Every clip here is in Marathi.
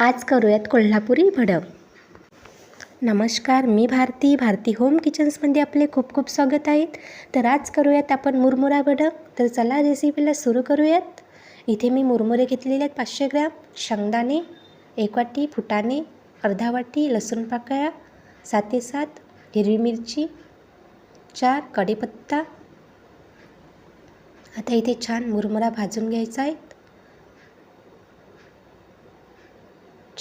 आज करूयात कोल्हापुरी भडंग नमस्कार मी भारती भारती होम किचन्समध्ये आपले खूप खूप स्वागत आहेत तर आज करूयात आपण मुरमुरा भडंग तर चला रेसिपीला सुरू करूयात. इथे मी मुरमुरे घेतलेले आहेत पाचशे ग्रॅम शेंगदाणे एक वाटी फुटाणे अर्धा वाटी लसूण पाकळ्या सात ते सात हिरवी मिरची चार कढीपत्ता. आता इथे छान मुरमुरा भाजून घ्यायचा आहे.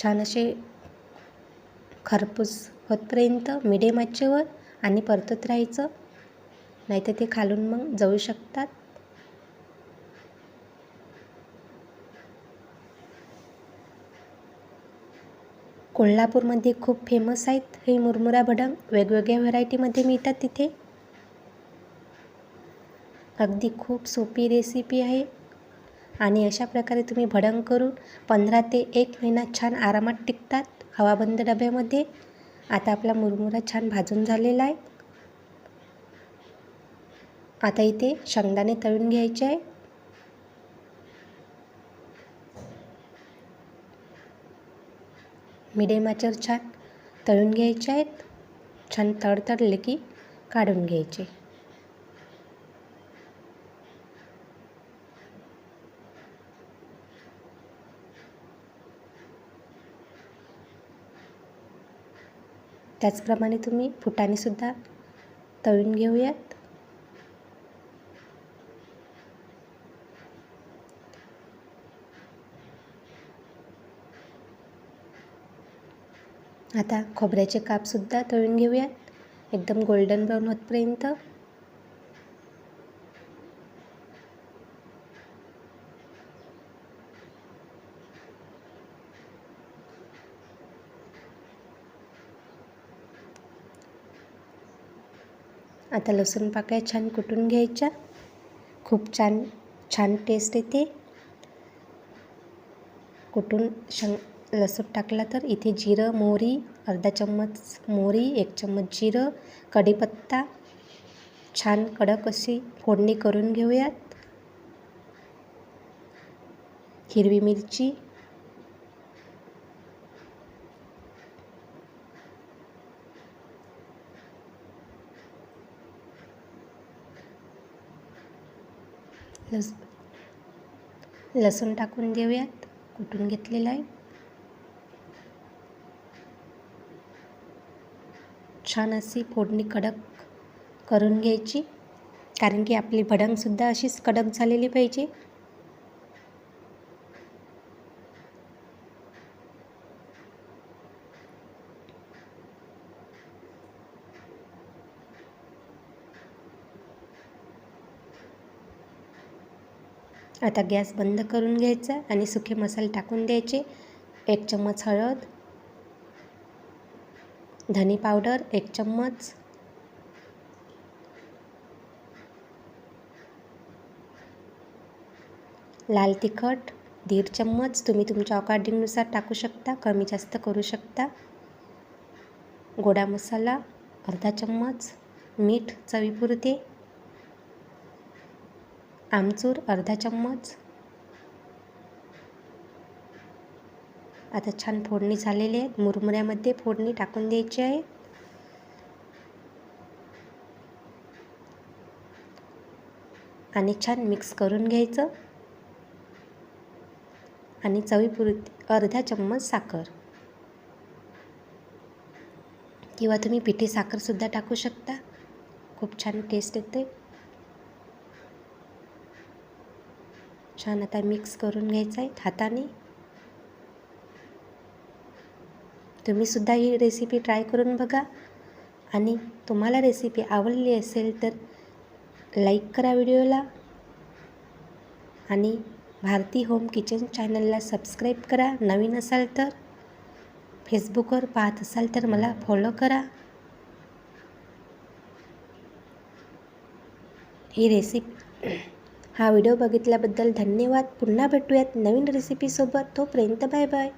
छान असे खरपूस होतपर्यंत मिडियम आचेवर आणि परतत राहायचं. नाहीतर ते खालून मग जळू शकतात. कोल्हापूरमध्ये खूप फेमस आहेत. हे मुरमुरा भडंग वेगवेगळ्या व्हरायटीमध्ये मिळतात तिथे. अगदी खूप सोपी रेसिपी आहे. आणि अशा प्रकारे तुम्ही भडंग करून पंधरा ते एक महिना छान आरामात टिकतात हवाबंद डब्यामध्ये. आता आपला मुरमुरा छान भाजून झालेला आहे. आता इथे शेंगदाणे तळून घ्यायचे आहे. मिडियम आचेवर छान तळून घ्यायचे आहेत. छान तडतडले की काढून घ्यायचे. त्याचप्रमाणे तुम्ही फुटाणेसुद्धा तळून घेऊयात. आता खोबऱ्याचे कापसुद्धा तळून घेऊयात. एकदम गोल्डन ब्राऊन होतपर्यंत. आता लसूण पाकळ्या छान कुटून घ्यायच्या. खूप छान छान टेस्ट येते. कुटून शं लसूण टाकला तर इथे जिरं मोहरी अर्धा चम्मच मोहरी एक चम्मच जिरं कढीपत्ता छान कडक अशी फोडणी करून घेऊयात. हिरवी मिरची लस लसूण टाकून देऊयात कुठून घेतलेला आहे? छान अशी फोडणी कडक करून घ्यायची. कारण की आपली भडंगसुद्धा अशीच कडक झालेली पाहिजे. आता गॅस बंद करून घ्यायचा आणि सुके मसाले टाकून द्यायचे. एक चम्मच हळद धने पावडर एक चम्मच लाल तिखट दीड चम्मच. तुम्ही तुमच्या अकॉर्डिंगनुसार टाकू शकता कमी जास्त करू शकता. गोडा मसाला अर्धा चम्मच. मीठ चवीपुरते. आमचूर अर्धा चम्मच. आता छान फोडणी झालेली आहे मुरमुऱ्यामध्ये फोडणी टाकून द्यायची आहे. आणि छान मिक्स करून घ्यायचं. आणि चवीपुरती अर्धा चम्मच साखर. किंवा तुम्ही पिठी साखरसुद्धा टाकू शकता. खूप छान टेस्ट येते. छान आता मिक्स करून घ्यायचं आहे हाताने तुम्हीसुद्धा ही रेसिपी ट्राय करून बघा. आणि तुम्हाला रेसिपी आवडली असेल तर लाईक करा व्हिडिओला. आणि भारती होम किचन चॅनलला सबस्क्राईब करा. नवीन असाल तर फेसबुकवर पाहत असाल तर मला फॉलो करा. ही रेसिपी हा व्हिडिओ बघितल्याबद्दल धन्यवाद. पुन्हा भेटूयात नवीन रेसिपीसोबत तोपर्यंत बाय बाय.